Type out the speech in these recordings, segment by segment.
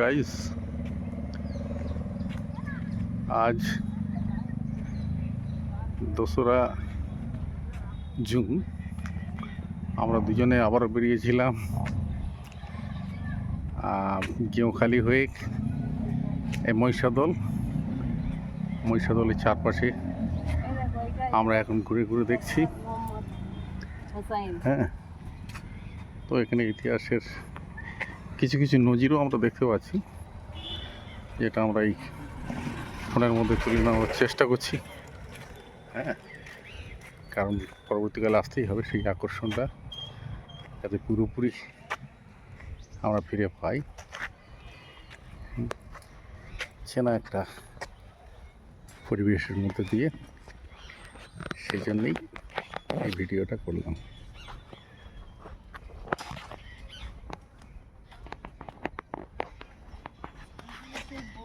Guys আজ দোসরা June. আমরা দুজনে আবার বেরিয়েছিলাম। গেঁওখালি হয়ে মহিষাদল। মহিষাদলের চারপাশে আমরা এখন ঘুরে ঘুরে দেখছি। হ্যাঁ তো এখানে ইতিহাসের কিছু কিছু নজিরও আমরা দেখতে পাচ্ছি। যেটা আমরা এই ফোনের মধ্যে তুলে নেওয়ার চেষ্টা করছি। হ্যাঁ কারণ পরবর্তীকালে আসতেই হবে সেই আকর্ষণটা, যাতে পুরোপুরি আমরা ফিরে পাই। চেনা একটা পরিবেশের মধ্যে দিয়ে সেই জন্যেই এই ভিডিওটা করলাম।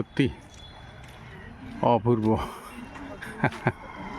সত্যি অপূর্ব।